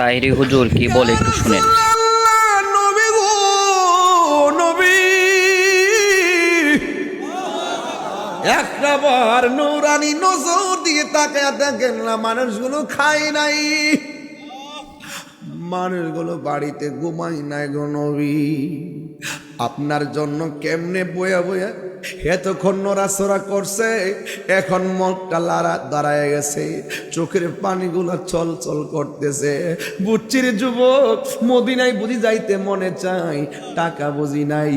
তাহিরি হুজুর কি বলে একটু শুনেন। একটা বার নৌরানি নজর দিয়ে তাকে দেখেন না, মানুষগুলো খায় নাই। মানুষগুলো বাড়িতে ঘুমাই নাই গো নবী। আপনার জন্য কেমনে বয়া বয়া? এতক্ষণ নড়াচড়া করছে, এখন মগটা লাড়া দাঁড়ায় গেছে, চোখের পানিগুলো চল চল করতেছে। বুচ্ছির যুবক, মদিনায় বুঝি যাইতে মনে চাই টাকা বুঝি নাই,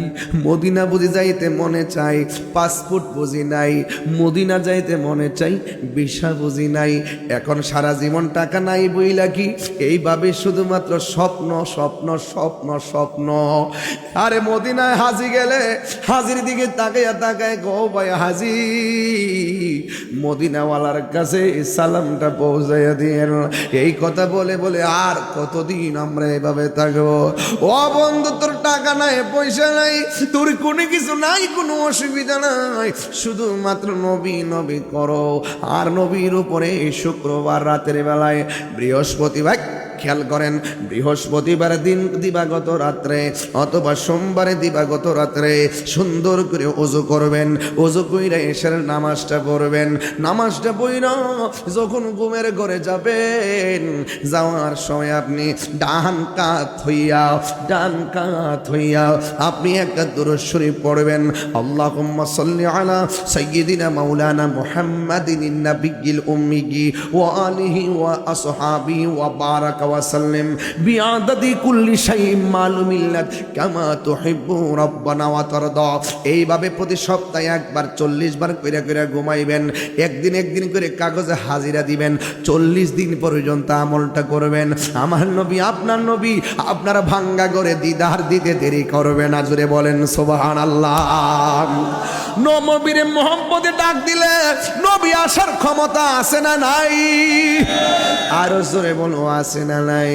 মদিনা বুঝি যাইতে মনে চাই পাসপোর্ট বুঝি নাই, মদিনা যাইতে মনে চাই ভিসা বুঝি নাই। এখন সারা জীবন টাকা নাই বইলা কি? এইভাবে শুধুমাত্র স্বপ্ন স্বপ্ন স্বপ্ন স্বপ্ন। আরে মদিনায় হাজি গেলে হাজির দিকে তাকাইয়া তাকায় গো ভাই হাজি, মদিনাওয়ালার কাছে সালামটা পৌঁছাইয়া দিয়ে এই কথা বলে বলে আর কতদিন আমরা এভাবে থাকব? ও বন্ধু, তোর টাকা নাই, পয়সা নাই, তোর কোনো কিছু নাই, কোনো অসুবিধা নাই। শুধুমাত্র নবী নবী করো। আর নবীর উপরে শুক্রবার রাতের বেলায় বৃহস্পতিবার খেয়াল করেন, বৃহস্পতিবার দিন দিবাগত রাত্রে অথবা সোমবারে দিবাগত রাত্রে সুন্দর করে অজু করবেন অজু কইরা এসের নামাজটা পড়বেন। নামাজটা পড়া যখন ঘুমের ঘরে যাবেন, যাওয়ার সময় আপনি ডান কাত হইয়া, ডান কাত হইয়া আপনি একটা দূরস্বরী পড়বেন। আল্লাহ সাল্লি আলা সাইয়্যিদিনা মাওলানা মুহাম্মাদিন নাবিয়্যিল উম্মিয়্যি ওয়া আলিহি ওয়া আসহাবি ওয়া বারাকা বিআদাদি কুল্লি শাইইন মালুমিল্লাত কামা তুহিব্বু ওয়া তারদা। এইভাবে প্রতি সপ্তাহে একবার চল্লিশ বার করে করে ঘুমাইবেন, একদিন একদিন করে কাগজে হাজিরা দিবেন, চল্লিশ দিন পর্যন্ত আমলটা করবেন। আমার নবী, আপনার নবী, আপনারা ভাঙ্গা করে দিদার দিতে দেরি করবে না জুড়ে বলেন সোবাহান আল্লাহ নবীরে মোহাম্মদে ডাক দিলে নবী আসার ক্ষমতা আছে না নাই? আরও জোরে বলো, আছে না নাই?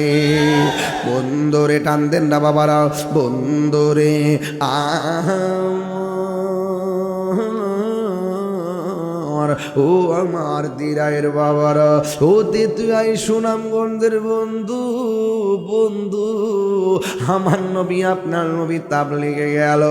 বন্ধুরে টান দেন না বাবারা, বন্ধুরে আমার ও আমার দিরায়ের বাবারা। ও তেতুয়াই সুনামগঞ্জের বন্ধু বন্ধু, আমার নবী, আপনার নবী তাবলিগে গেল।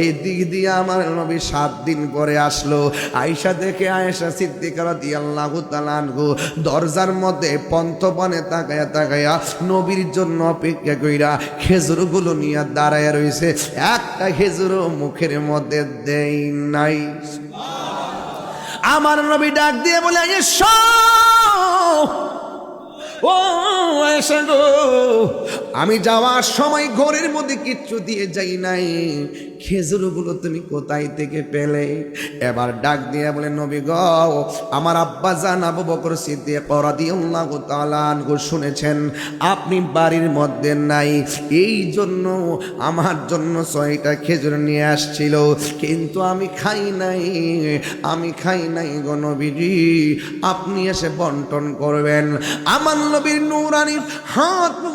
এই দিক দিয়ে আমার নবী সাত দিন পরে আসলো। আয়সা দেখে আয়েশা সিদ্দিকার দিয়ে আল্লাহ তালানগু দরজার মধ্যে পন্থপানে তাকায়া তাকায়া নবীর জন্য অপেক্ষা কইরা খেজুরগুলো নিয়ে দাঁড়ায় রয়েছে একটা খেজুরও মুখের মধ্যে দেই নাই। আমার নবী ডাক দিয়ে বলে এসো। ও এসে গো। আমি যাওয়ার সময় ঘরের মধ্যে কিচ্ছু দিয়ে যাই নাই। খেজুরগুলো তুমি কোথায় থেকে পেলে? এবার ডাক দিয়ে বলে, নবী গ, আমার আব্বা জান আবু বকর রাদিয়াল্লাহু তাআলা আনহু শুনেছেন, আপনি বাড়ির মধ্যে নাই। এই জন্য, আমার জন্য ছয়টা খেজুর নিয়ে আসছিল। কিন্তু আমি খাই নাই। আমি খাই নাই গো নবীজি। আপনি এসে বন্টন করবেন। আমার নবীর নূরানি হাত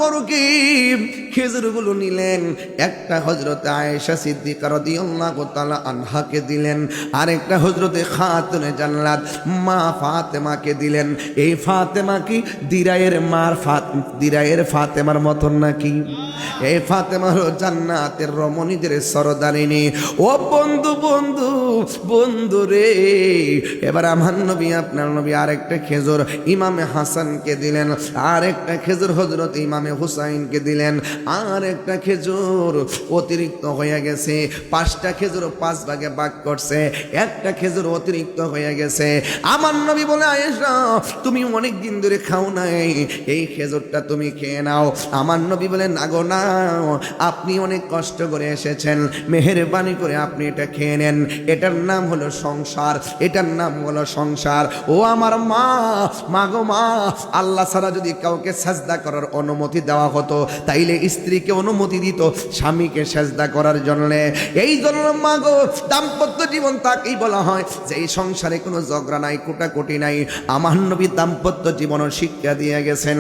বড়কে খেজুরগুলো নিলেন। একটা হজরতে আয়েশা সিদ্দিকা রাদিয়াল্লাহু তাআলা আনহাকে দিলেন, আরেকটা হজরতে খাতুনে জান্নাত মা ফাতেমাকে দিলেন। এই ফাতেমা কি দিরায়ের মার ফাত, দিরায়ের ফাতেমার মতন নাকি? এই ফাতেমা হলো জান্নাতের রমণীদের সরদারিনী ও বন্ধু বন্ধু বন্ধু রে, এবার আমার নবী, আপনার নবী আরেকটা খেজুর ইমামে হাসানকে দিলেন, আরেকটা খেজুর হজরত ইমামে হুসাইনকে দিলেন। আর একটা খেজুর অতিরিক্ত হয়ে গেছে। পাঁচটা খেজুর পাঁচ ভাগে ভাগ করছে, একটা খেজুর অতিরিক্ত হয়ে গেছে। আমার নবী বলে, আয়েশা, তুমি অনেক দিন ধরে খাও নাই, এই খেজুরটা তুমি খেয়ে নাও। আমার নবী বলে, না গো, না, আপনি অনেক কষ্ট করে এসেছেন, মেহেরবানি করে আপনি এটা খেয়ে নেন। এটার নাম হলো সংসার, এটার নাম হলো সংসার। ও আমার মা মাগো মা, আল্লাহ ছাড়া যদি কাউকে সাজদা করার অনুমতি দেওয়া হতো, তাইলে স্ত্রীকে অনুমতি দিত স্বামীকে সেজদা করার জন্য। এই জন্য মা গো দাম্পত্য জীবন তাকেই বলা হয় যে এই সংসারে কোনো ঝগড়া নাই, কোটাকুটি নাই। আমার নবী দাম্পত্য জীবনও শিক্ষা দিয়ে গেছেন।